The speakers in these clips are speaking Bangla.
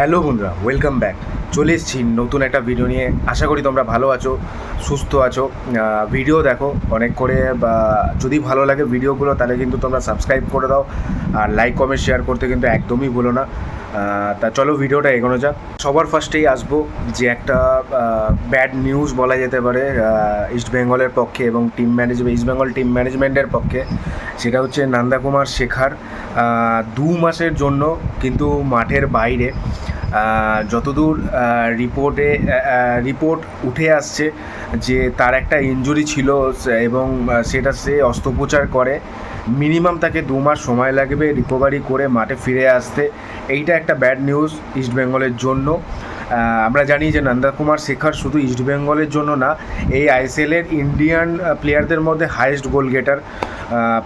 হ্যালো বন্ধুরা ওয়েলকাম ব্যাক চলে এসেছি নতুন একটা ভিডিও নিয়ে। আশা করি তোমরা ভালো আছো, সুস্থ আছো। ভিডিও দেখো, অনেক করে, বা যদি ভালো লাগে ভিডিওগুলো তাহলে কিন্তু তোমরা সাবস্ক্রাইব করে দাও। আর লাইক কমেন্ট শেয়ার করতে কিন্তু একদমই ভুলো না। তা চলো ভিডিওটা এগোনো যাক। সবার ফার্স্টেই আসব যে একটা ব্যাড নিউজ বলা যেতে পারে ইস্ট বেঙ্গলের পক্ষে এবং team management East Bengal team ম্যানেজমেন্টের পক্ষে। সেটা হচ্ছে নন্দাকুমার শেখার দু মাসের জন্য কিন্তু মাঠের বাইরে যতদূর রিপোর্টে রিপোর্ট উঠে আসছে যে তার একটা ইনজুরি ছিল এবং সেটা সে অস্ত্রোপচার করে। মিনিমাম তাকে দু মাস সময় লাগবে রিকভারি করে মাঠে ফিরে আসতে। এইটা একটা ব্যাড নিউজ ইস্টবেঙ্গলের জন্য। আমরা জানি যে নন্দাকুমার শেখার শুধু ইস্টবেঙ্গলের জন্য না, এই আইএসএলের ইন্ডিয়ান প্লেয়ারদের মধ্যে হাইয়েস্ট গোল গেটার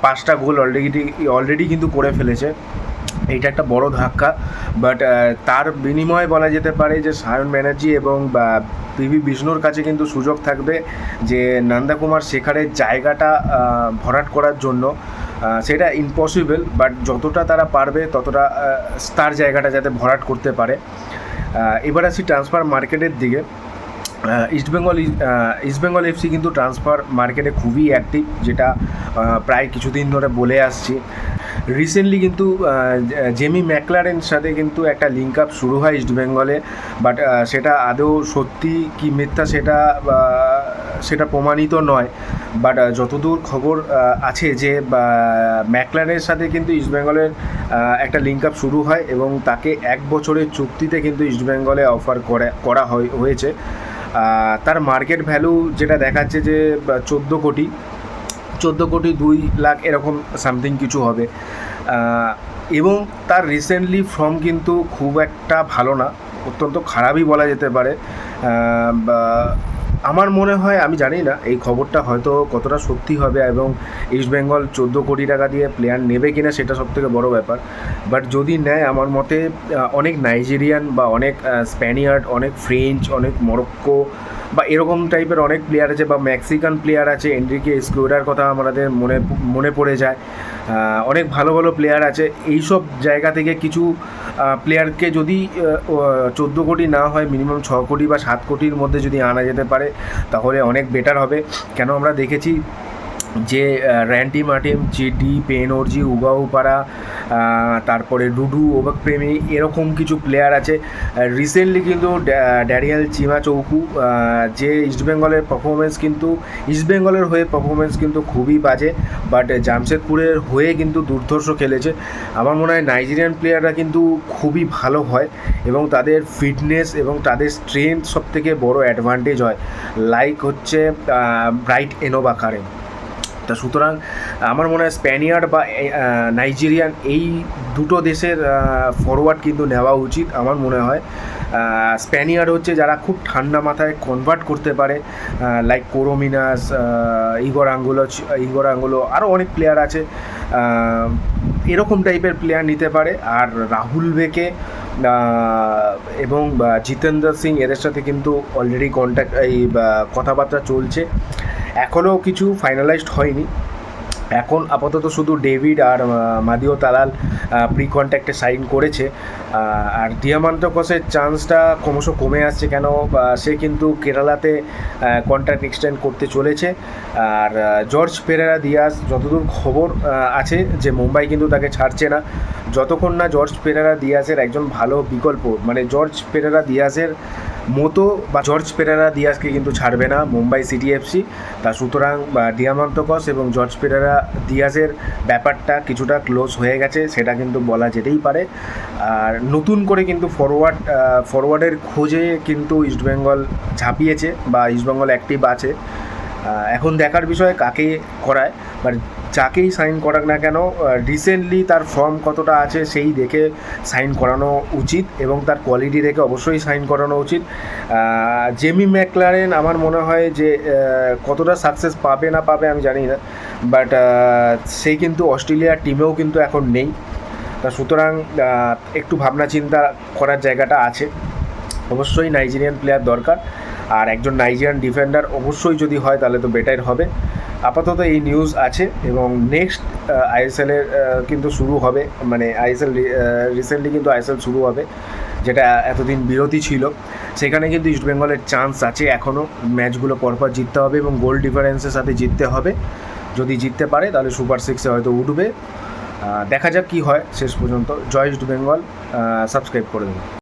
পাঁচটা গোল অলরেডি অলরেডি কিন্তু করে ফেলেছে। এইটা একটা বড় ধাক্কা বাট তার বিনিময়ে বলা যেতে পারে যে সায়ন ব্যানার্জি এবং পিভি বিষ্ণুর কাছে কিন্তু সুযোগ থাকবে যে নন্দাকুমার শেখারের জায়গাটা ভরাট করার জন্য। সেটা ইম্পসিবল বাট যতটা তারা পারবে ততটা তার জায়গাটা যাতে ভরাট করতে পারে। এবার আসি ট্রান্সফার মার্কেটের দিকে। East Bengal East Bengal FC কিন্তু ট্রান্সফার মার্কেটে খুবই অ্যাক্টিভ যেটা প্রায় কিছুদিন ধরে বলে আসছি। রিসেন্টলি কিন্তু জেমি ম্যাকলারের সাথে কিন্তু একটা লিঙ্ক আপ শুরু হয় ইস্টবেঙ্গলে বাট সেটা আদৌ সত্যি কি মিথ্যা সেটা সেটা প্রমাণিত নয়। বাট যতদূর খবর আছে যে ম্যাকলারের সাথে কিন্তু ইস্টবেঙ্গলের একটা লিঙ্ক আপ শুরু হয় এবং তাকে এক বছরের চুক্তিতে কিন্তু ইস্টবেঙ্গলে অফার করে হয়, হয়েছে। তার মার্কেট ভ্যালু যেটা দেখাচ্ছে যে চোদ্দ কোটি। চোদ্দ কোটি দুই লাখ এরকম সামথিং কিছু হবে। এবং তার রিসেন্টলি ফর্ম কিন্তু খুব একটা ভালো না, অত্যন্ত খারাপই বলা যেতে পারে। বা আমার মনে হয়, আমি জানি না, এই খবরটা হয়তো কতটা সত্যি হবে এবং ইস্টবেঙ্গল চোদ্দ কোটি টাকা দিয়ে প্লেয়ার নেবে কিনা সেটা সবথেকে বড় ব্যাপার। বাট যদি নেয়, আমার মতে অনেক নাইজেরিয়ান বা অনেক স্প্যানিয়ার্ড অনেক ফ্রেঞ্চ অনেক মরক্কো বা এরকম টাইপের অনেক প্লেয়ার আছে বা মেক্সিকান প্লেয়ার আছে এন্ড্রিকে স্কুডার কথা আমাদের মনে মনে পড়ে যায়। অনেক ভালো ভালো প্লেয়ার আছে। এইসব জায়গা থেকে কিছু প্লেয়ারকে যদি চোদ্দ কোটি না হয় মিনিমাম ছ কোটি বা সাত কোটির মধ্যে যদি আনা যেতে পারে, তাহলে অনেক বেটার হবে। কেন আমরা দেখেছি যে র্যান্টি মার্টিন জেডি পেনর্জি উগাউপাড়া তারপরে ডুডু ওবাক প্রেমী এরকম কিছু প্লেয়ার আছে। রিসেন্টলি কিন্তু ড্যা- ড্যারিয়াল চিমা চৌকু যে ইস্টবেঙ্গলের পারফরমেন্স কিন্তু ইস্টবেঙ্গলের হয়ে পারফরমেন্স কিন্তু খুবই বাজে বাট জামশেদপুরের হয়ে কিন্তু দুর্ধর্ষ খেলেছে। আমার মনে হয় নাইজেরিয়ান প্লেয়াররা কিন্তু খুবই ভালো হয় এবং তাদের ফিটনেস এবং তাদের স্ট্রেংথ সব থেকে বড় অ্যাডভান্টেজ হয়। লাইক হচ্ছে ব্রাইট এনোবাকারে তা সুতরাং, আমার মনে হয় স্প্যানিয়ার্ড বা নাইজেরিয়ান এই দুটো দেশের ফরওয়ার্ড কিন্তু নেওয়া উচিত আমার মনে হয়। স্প্যানিয়ার্ড হচ্ছে যারা খুব ঠান্ডা মাথায় কনভার্ট করতে পারে like Corominas Igor Angulo Igor Angulo আরও অনেক প্লেয়ার আছে এরকম টাইপের প্লেয়ার নিতে পারে। আর রাহুল বেকে এবং জিতেন্দ্র সিং এদের সাথে কিন্তু অলরেডি কন্ট্যাক্ট এই কথাবার্তা চলছে। এখনও কিছু ফাইনালাইজড হয়নি। এখন আপাতত শুধু ডেভিড আর মাদিও তালাল প্রি কন্ট্যাক্টে সাইন করেছে। আর আর দিয়ামান্তকসের চান্সটা ক্রমশ কমে আসছে কেন? সে কিন্তু কেরালাতে কন্ট্রাক্ট এক্সটেন্ড করতে চলেছে। আর জর্জ পেরেরা দিয়াস যতদূর খবর আছে যে মুম্বাই কিন্তু তাকে ছাড়ছে না। যতক্ষণ না জর্জ পেরেরা দিয়াসের একজন ভালো বিকল্প মানে জর্জ পেরেরা দিয়াসের মতো বা জর্জ পেরেরা দিয়াসকে কিন্তু ছাড়বে না, মুম্বাই সিটি এফসি তা সুতরাং ডিয়ামান্তকস এবং জর্জ পেরেরা দিয়াসের ব্যাপারটা কিছুটা ক্লোজ হয়ে গেছে, সেটা কিন্তু বলা যেতেই পারে। আর নতুন করে কিন্তু ফরওয়ার্ড ফরওয়ার্ডের খোঁজে কিন্তু ইস্টবেঙ্গল ঝাঁপিয়েছে বা ইস্টবেঙ্গল অ্যাক্টিভ আছে। এখন দেখার বিষয় কাকে করায় বাট যাকেই সাইন করাক না কেন রিসেন্টলি তার ফর্ম কতটা আছে সেই দেখে সাইন করানো উচিত এবং তার কোয়ালিটি দেখে অবশ্যই সাইন করানো উচিত। জেমি ম্যাকলারেন আমার মনে হয় যে কতটা সাকসেস পাবে না পাবে আমি জানি না বাট সেই কিন্তু অস্ট্রেলিয়ার টিমেও কিন্তু এখন নেই। তা সুতরাং একটু ভাবনা চিন্তা করার জায়গাটা আছে। অবশ্যই নাইজেরিয়ান প্লেয়ার দরকার। আর একজন নাইজেরিয়ান ডিফেন্ডার অবশ্যই যদি হয় তাহলে তো বেটার হবে। আপাতত এই নিউজ আছে এবং নেক্সট আইএসএলের কিন্তু শুরু হবে। মানে আইএসএল রিসেন্টলি কিন্তু আইএসএল শুরু হবে, যেটা এতদিন বিরতি ছিল। সেখানে কিন্তু ইস্টবেঙ্গলের চান্স আছে এখনও ম্যাচগুলো পরপর জিততে হবে এবং গোল ডিফারেন্সের সাথে জিততে হবে। যদি জিততে পারে, তাহলে সুপার সিক্সে হয়তো উঠবে। দেখা যাক কী হয় শেষ পর্যন্ত। জয় ইস্ট বেঙ্গল সাবস্ক্রাইব করে দেবেন।